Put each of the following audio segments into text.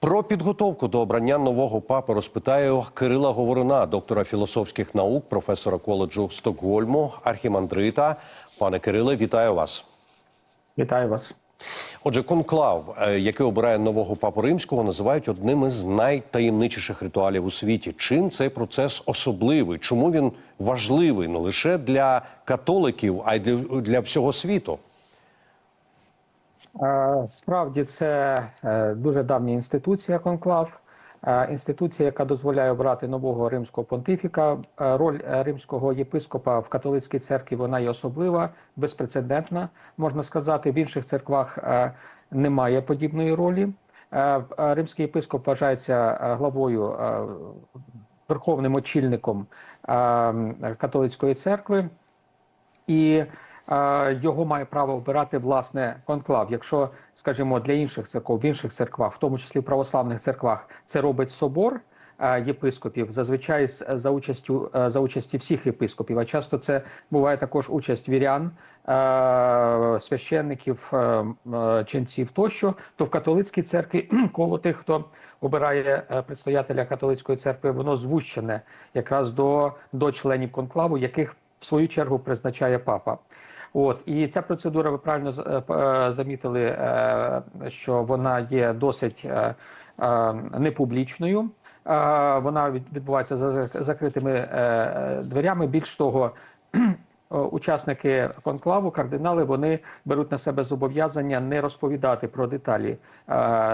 Про підготовку до обрання нового папи розпитаю Кирила Говоруна, доктора філософських наук, професора коледжу Стокгольму, архімандрита. Пане Кириле, вітаю вас. Вітаю вас. Отже, конклав, е, який обирає нового папу римського, називають одним із найтаємничіших ритуалів у світі. Чим цей процес особливий? Чому він важливий не лише для католиків, а й для всього світу? Е, Справді це е, дуже давня інституція конклав. Е, Інституція, яка дозволяє обрати нового римського понтифіка. Роль римського єпископа в католицькій церкві вона є особлива, безпрецедентна. Можна сказати, в інших церквах немає подібної ролі. Римський єпископ вважається главою верховним очільником католицької церкви. і його має право обирати власне конклав. Якщо, скажімо, для інших церков, в інших церквах, в тому числі в православних церквах, це робить собор єпископів, зазвичай за участю е, за участі всіх єпископів. А часто це буває також участь вірян, е, священників, е, ченців тощо. То в католицькій церкві коло тих, хто обирає предстоятеля католицької церкви, воно звущене якраз до, до членів конклаву, яких в свою чергу призначає папа. От і ця процедура, ви правильно е, е, замітили, е, що вона є досить непублічною. Вона відбувається за закритими дверями. Більш того, учасники конклаву, кардинали, вони беруть на себе зобов'язання не розповідати про деталі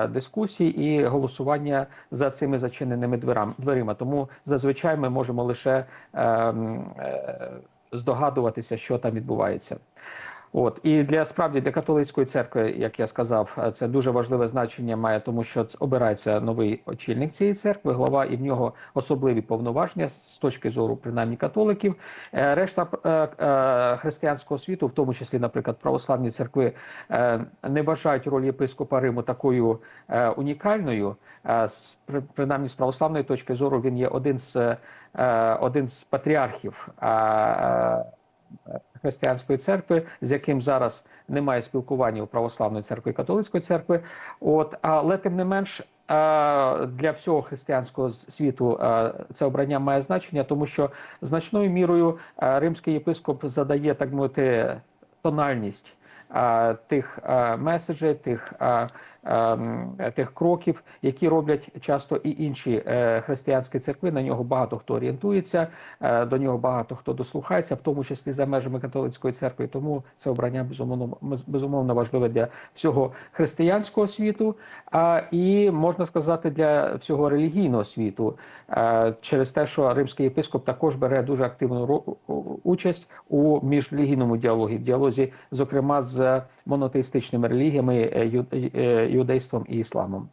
дискусій і голосування за цими зачиненими дверима. Тому зазвичай ми можемо лише е, м, е, здогадуватися, що там відбувається. От і для справді для католицької церкви, як я сказав, це дуже важливе значення має, тому що обирається новий очільник цієї церкви, глава, і в нього особливі повноваження з точки зору принаймні католиків. Е, Решта е, е, християнського світу, в тому числі, наприклад, православні церкви, не вважають роль єпископа Риму такою унікальною. Принаймні, з православної точки зору, він є один з один з патріархів. Християнської церкви, з яким зараз немає спілкування у православної церкви і католицької церкви. От але тим не менш. е, Для всього християнського світу е, це обрання має значення, тому що значною мірою е, римський єпископ задає так мовити тональність тих меседжей, тих, тих кроків, які роблять часто і інші е, християнські церкви. На нього багато хто орієнтується, е, до нього багато хто дослухається, в тому числі за межами католицької церкви. Тому це обрання безумовно безумовно важливе для всього християнського світу, а і можна сказати для всього релігійного світу, е, через те, що римський єпископ також бере дуже активну участь у міжрелігійному діалогі, в діалозі, зокрема з монотеїстичними релігіями, іудейством і ісламом.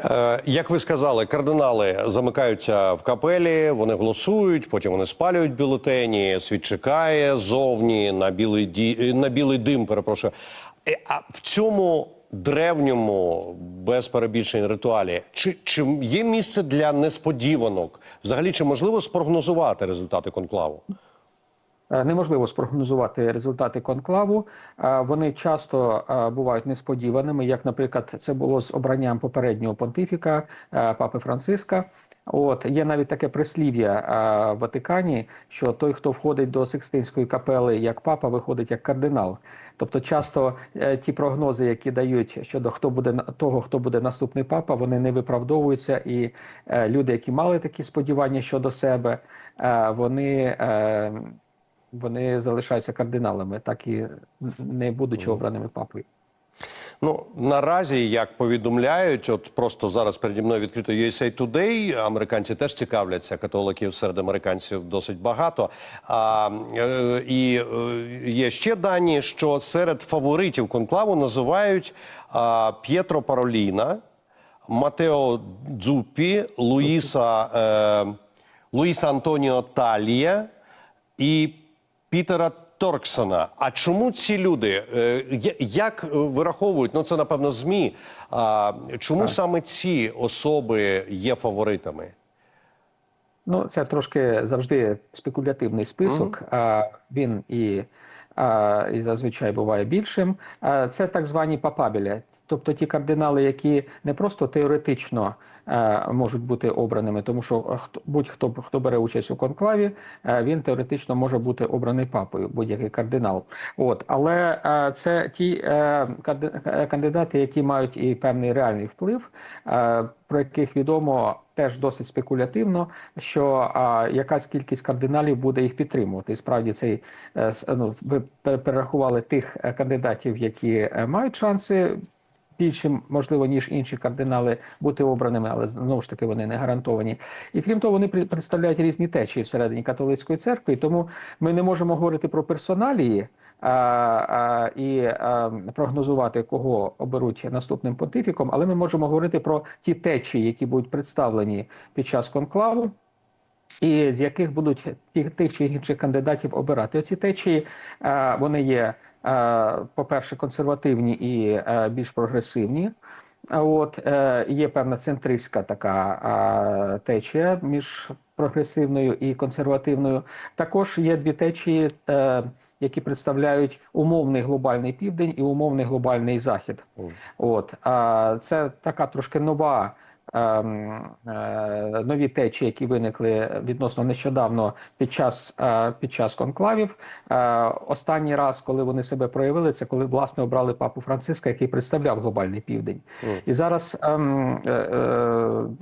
Е, Як ви сказали, кардинали замикаються в капелі, вони голосують, потім вони спалюють бюлетені, світ чекає зовні на білий ді... на білий дим. Перепрошую. Е, А в цьому древньому без перебільшень ритуалі чи, чи є місце для несподіванок? Взагалі, чи можливо спрогнозувати результати конклаву? Е, Неможливо спрогнозувати результати конклаву. Е, Вони часто е, бувають несподіваними, як, наприклад, це було з обранням попереднього понтифіка папи Франциска. От є навіть таке прислів'я в Ватикані, що той, хто входить до Сикстинської капели як папа, виходить як кардинал. Тобто, часто ті прогнози, які дають щодо хто буде того, хто буде наступний папа, вони не виправдовуються, і люди, які мали такі сподівання щодо себе, вони. Вони залишаються кардиналами, так і не будучи обраними папою. Ну наразі, як повідомляють, от просто зараз переді мною відкрито USA Today, Американці теж цікавляться. Католиків серед американців досить багато. А, е, і е, є ще дані, що серед фаворитів конклаву називають а, П'єтро Пароліна, Матео Дзупі, Луїса, е, Луїса Антоніо Талія і Пітера Торксона. А чому ці люди? е, Як вираховують? Ну це напевно змі. А чому саме ці особи є фаворитами? Ну, це трошки завжди спекулятивний список. А він і, і зазвичай буває більшим. А, це так звані папабіля. тобто ті кардинали, які не просто теоретично можуть бути обраними, тому що е, хто будь-хто хто бере участь у конклаві, е, він теоретично може бути обраний папою, будь-який кардинал. От але е, це ті е, е, кандидати, які мають і певний реальний вплив, е, про яких відомо теж досить спекулятивно, що якась кількість кардиналів буде їх підтримувати. І справді цей е, ну, ви пер- перерахували тих е, кандидатів, які е, мають шанси. Більше можливо ніж інші кардинали бути обраними, але знову ж таки вони не гарантовані. І крім того, вони представляють різні течії всередині католицької церкви. Тому ми не можемо говорити про персоналії а, а, і а, прогнозувати, кого оберуть наступним понтифіком, але ми можемо говорити про ті течії, які будуть представлені під час конклаву. І з яких будуть тих, тих чи інших кандидатів обирати оці течії, е, вони є, по-перше, консервативні і е, більш прогресивні. От е, є певна центристська така е, течія між прогресивною і консервативною. Також є дві течії, е, які представляють умовний глобальний південь і умовний глобальний захід. От це така трошки нова. Ем, е, Нові течії, які виникли відносно нещодавно під час е, під час конклавів. Е, Останній раз, коли вони себе проявили, це коли власне обрали папу Франциска, який представляв глобальний південь. І зараз ем,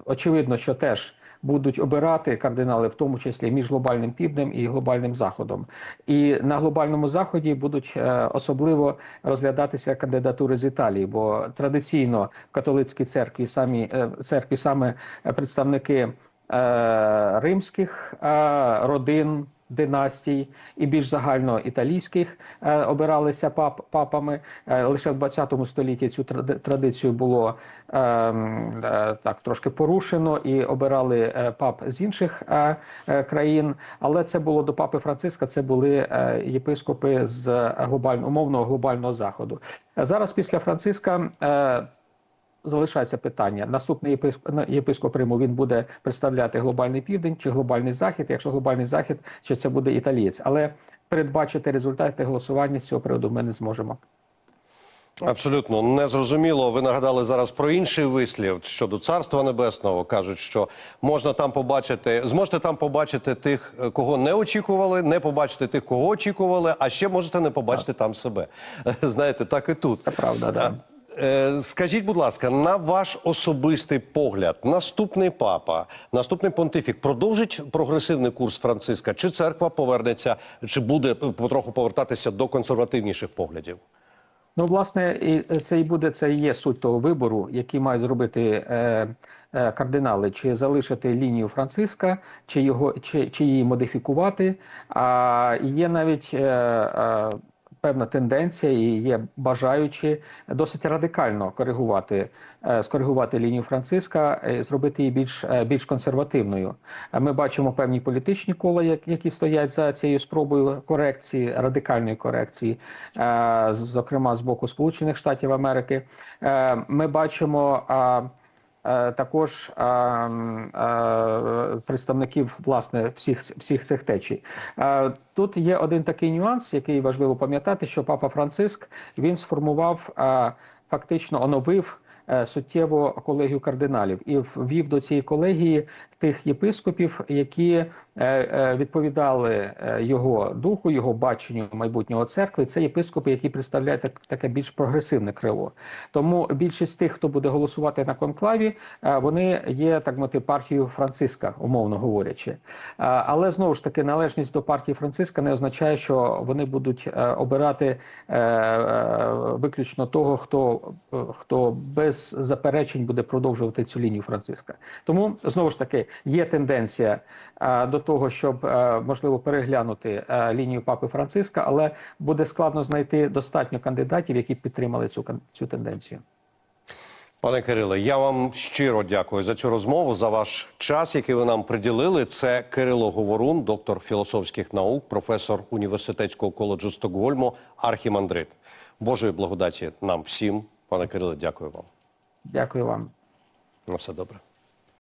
очевидно, що теж будуть обирати кардинали, в тому числі між глобальним півднем і глобальним заходом. І на глобальному заході будуть е, особливо розглядатися кандидатури з Італії, бо традиційно в католицькій церкві самі е, церкві саме представники е, римських родин. Династій і більш загально італійських е, обиралися пап, папами. Е, лише в 20 столітті цю традицію було е, е, так трошки порушено і обирали пап з інших країн. Але це було до папи Франциска. Це були єпископи з глобально умовного глобального заходу. Зараз після Франциска. Е, залишається питання. Наступний єпископ, Риму він буде представляти глобальний південь чи глобальний захід. Якщо глобальний захід, чи це буде італієць, але передбачити результати голосування з цього приводу ми не зможемо. Абсолютно незрозуміло. Ви нагадали зараз про інший вислів щодо царства небесного. кажуть, що можна там побачити, зможете там побачити тих, е, кого не очікували, не побачити тих, кого очікували, а ще можете не побачити там себе. Знаєте, так і тут. Це правда, да. Е, Скажіть, будь ласка, на ваш особистий погляд, наступний папа, наступний понтифік продовжить прогресивний курс Франциска? Чи церква повернеться, чи буде потроху повертатися до консервативніших поглядів? Ну, власне, і це і буде це і є суть того вибору, який мають зробити е, е, кардинали, чи залишити лінію Франциска, чи його чи, чи її модифікувати. А є навіть е, е, певна тенденція, і є бажаючі досить радикально коригувати, е, скоригувати лінію Франциска, е, зробити її більш, е, більш консервативною. Ми бачимо певні політичні кола, як- які стоять за цією спробою корекції, радикальної корекції, зокрема з боку Сполучених Штатів Америки. Ми бачимо. Е, Також е, м, е, представників власне всіх всіх цих течій. Е, Тут є один такий нюанс, який важливо пам'ятати, що папа Франциск він сформував фактично оновив суттєво колегію кардиналів і ввів до цієї колегії тих єпископів, які е, е, відповідали е, його духу, його баченню майбутнього церкви. Це єпископи, які представляють так, таке більш прогресивне крило. Тому більшість тих, хто буде голосувати на конклаві, е, вони є так мати партією Франциска, умовно говорячи. Е, Але знову ж таки належність до партії Франциска не означає, що вони будуть е, обирати е, е, виключно того, хто, е, хто без заперечень буде продовжувати цю лінію Франциска. Тому знову ж таки є тенденція е, до того, щоб е, можливо переглянути лінію папи Франциска, але буде складно знайти достатньо кандидатів, які підтримали цю цю тенденцію. Пане Кириле, я вам щиро дякую за цю розмову, за ваш час, який ви нам приділили. Це Кирило Говорун, доктор філософських наук, професор університетського коледжу Стокгольму, архімандрит. Божої благодаті нам всім. Пане Кириле, дякую вам. Дякую вам. На все добре.